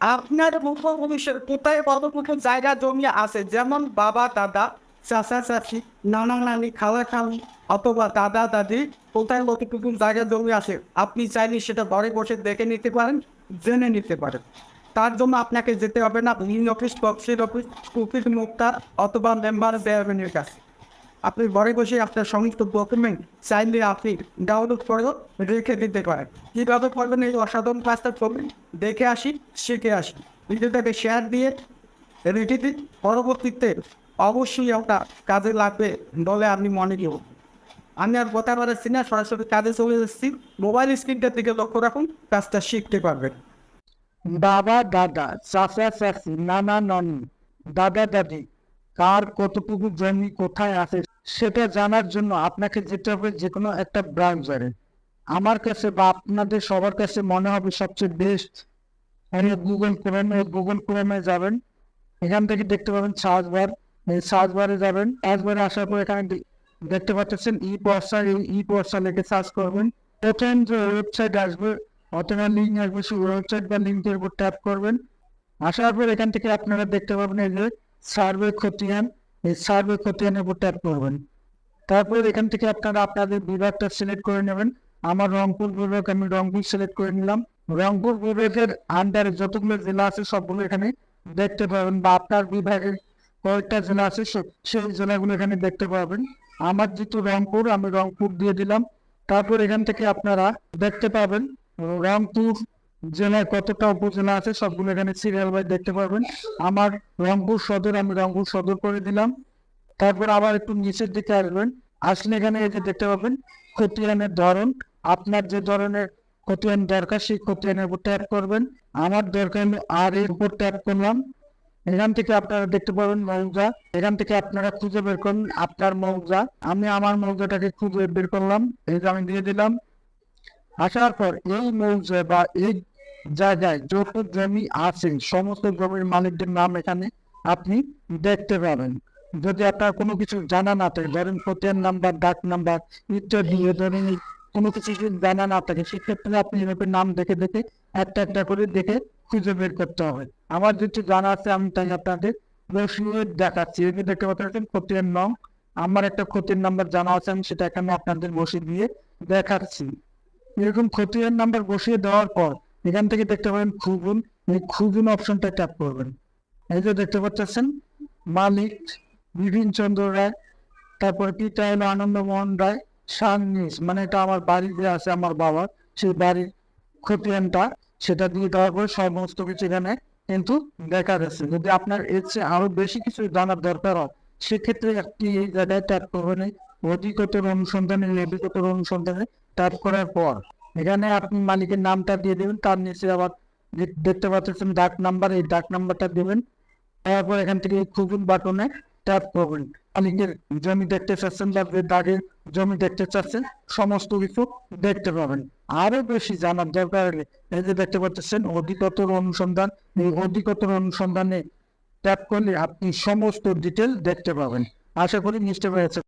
আপনার মুখ্য ভবিষ্যৎ কোথায় কতটুকু জায়গা জমি আছে? যেমন বাবা, দাদা, চাচা, চাচি, নানা নানি, খালা খালি অথবা দাদা, দাদি, কোথায় কতটুকু জায়গা জমি আছে? আপনি চাইলে সেটা ঘরে বসে দেখে নিতে পারেন, জেনে নিতে পারেন। তার জন্য আপনাকে যেতে হবে না লিন অফিস তফসিল অফিস উকিল মুক্তার অথবা মেম্বার চেয়ারম্যানের কাছে। আপনি ঘরে বসে আপনার সমস্ত ডকুমেন্ট চাইলে আপনি ডাউনলোড করে রেখে দিতে পারেন। কীভাবে করবেন এই অসাধারণ ক্লাসটা করবেন দেখে আসি, শিখে আসি। ভিডিওটাকে শেয়ার দিয়ে রেখে দিন পরবর্তীতে অবশ্যই আপনার কাজে লাগবে বলে আপনি মনে কেউ আমি আর কথা পারছি না, সরাসরি কাজে চলে এসেছি। মোবাইল স্ক্রিনটার দিকে লক্ষ্য রাখুন কাজটা শিখতে পারবেন। বাবা, দাদা, চাচা, চাচি, নানা, নানি, দাদা, দাদি, কার কতটুকু জমি কোথায় আছে সেটা জানার জন্য আপনাকে যেতে হবে যে কোনো একটা ব্রাউজারে আমার কাছে বা আপনাদের সবার কাছে মনে হবে সবচেয়ে বেস্ট গুগল ক্রোমে গুগল ক্রোমে যাবেন। এখান থেকে দেখতে পাবেন সার্চ বার সার্চ বারে যাবেন। সার্চ বারে আসার পর এখানে দেখতে পাচ্ছেন ই পর্সা ই পর্সা লিখে সার্চ করবেন। প্রথম যে ওয়েবসাইট আসবে, অথবা লিঙ্ক আসবে, সেই ওয়েবসাইট বা লিঙ্কের উপর ট্যাপ করবেন। আসার পর এখান থেকে আপনারা দেখতে পাবেন এই যে সার্ভে খতিয়ান এই সার্ভে খতিয়ানের উপর ট্যাপ করবেন। তারপর এখান থেকে আপনারা আপনাদের বিভাগটা সিলেক্ট করে নেবেন। আমার রংপুর বিভাগ, আমি রংপুর সিলেক্ট করে নিলাম। রংপুর বিভাগের আন্ডারে যতগুলো জেলা আছে, সবগুলো এখানে দেখতে পাবেন বা আপনার বিভাগের কয়েকটা জেলা আছে সেই জেলাগুলো এখানে দেখতে পাবেন। আমার যেহেতু রংপুর, আমি রংপুর দিয়ে দিলাম। তারপর এখান থেকে আপনারা দেখতে পাবেন রংপুর জেলায় কতটা উপজেলা আছে সবগুলো এখানে সিরিয়াল ওয়াইজ দেখতে পাবেন আমার রংপুর সদর, আমি রংপুর সদর করে দিলাম। তারপর আবার একটু নিচের দিকে আসবেন। আসলে এখানে এই যে দেখতে পাবেন, খতিয়ানের ধরন। আপনার যে ধরনের খতিয়ান দরকার, সেই খতিয়ানের উপর ট্যাপ করবেন। আমার দরকার আমি আর এর উপর ট্যাপ করলাম। এখান থেকে আপনারা দেখতে পাবেন মৌজা। এখান থেকে আপনারা খুঁজে বের করুন আপনার মৌজা। আমি আমার মৌজাটাকে খুঁজে বের করলাম। এই আমি দিয়ে দিলাম। আসার পর এই মৌজা বা এই জায়গায় যত জমি আছে, সমস্ত জমির মালিকদের নাম এখানে আপনি দেখতে পাবেন। যদি আপনার কোনো কিছু জানা না থাকে, ধরেন খতিয়ান নাম্বার, ডাক নাম্বার, ইত্যাদি, এ ধরনের কোনো কিছু জানা না থাকে, সেক্ষেত্রে আপনি এভাবে নাম দেখে দেখে একটা একটা করে দেখে খুঁজে বের করতে হবে। আমার যেটি জানা আছে, আমি তাই আপনাদের দেখাচ্ছি। এখানে দেখতে পাচ্ছেন, খতিয়ান নং, আমার একটা খতিয়ান নাম্বার জানা আছে, আমি সেটা এখানে আপনাদের বসিয়ে দিয়ে দেখাচ্ছি। এরকম খতিয়ান নাম্বার বসিয়ে দেওয়ার পর এখান থেকে দেখতে পাবেন খুঁজুন এই খুঁজুন অপশনটা ট্যাপ করবেন। এই যে দেখতে পাচ্ছেন মালিক বিপিন চন্দ্র রায়, তারপরে পিতা হলো আনন্দমোহন রায় সাংনিস মানে এটা আমার বাড়ি যে আছে আমার বাবার সেই বাড়ির খতিয়ানটা, সেটা দিয়ে দেওয়ার পরে সমস্ত কিছু এখানে কিন্তু দেখা যাচ্ছে। যদি আপনার এর চেয়ে আরও বেশি কিছু জানার দরকার হয়, সেক্ষেত্রে একটি এই জায়গায় ট্যাপ করবেন অধিকতর অনুসন্ধানে অধিকতর অনুসন্ধানে ট্যাপ করার পর। এখানে আপনি মালিকের নামটা দিয়ে দেবেন, তার নিচে আবার দেখতে পাচ্ছেন ডাক নাম্বার, এই ডাক নাম্বারটা দেবেন। তারপর এখান থেকে খুবুন বাটনে ট্যাপ করবেন। মালিকের জমি দেখতে চাচ্ছেন বা দাগের জমি দেখতে চাচ্ছেন, সমস্ত কিছু দেখতে পাবেন। আরও বেশি জানার দরকার হলে এই যে দেখতে পাচ্ছেন, অধিকতর অনুসন্ধান, এই অধিকতর অনুসন্ধানে ট্যাপ করলে আপনি সমস্ত ডিটেল দেখতে পাবেন। আশা করি নিশ্চয় পেরেছেন।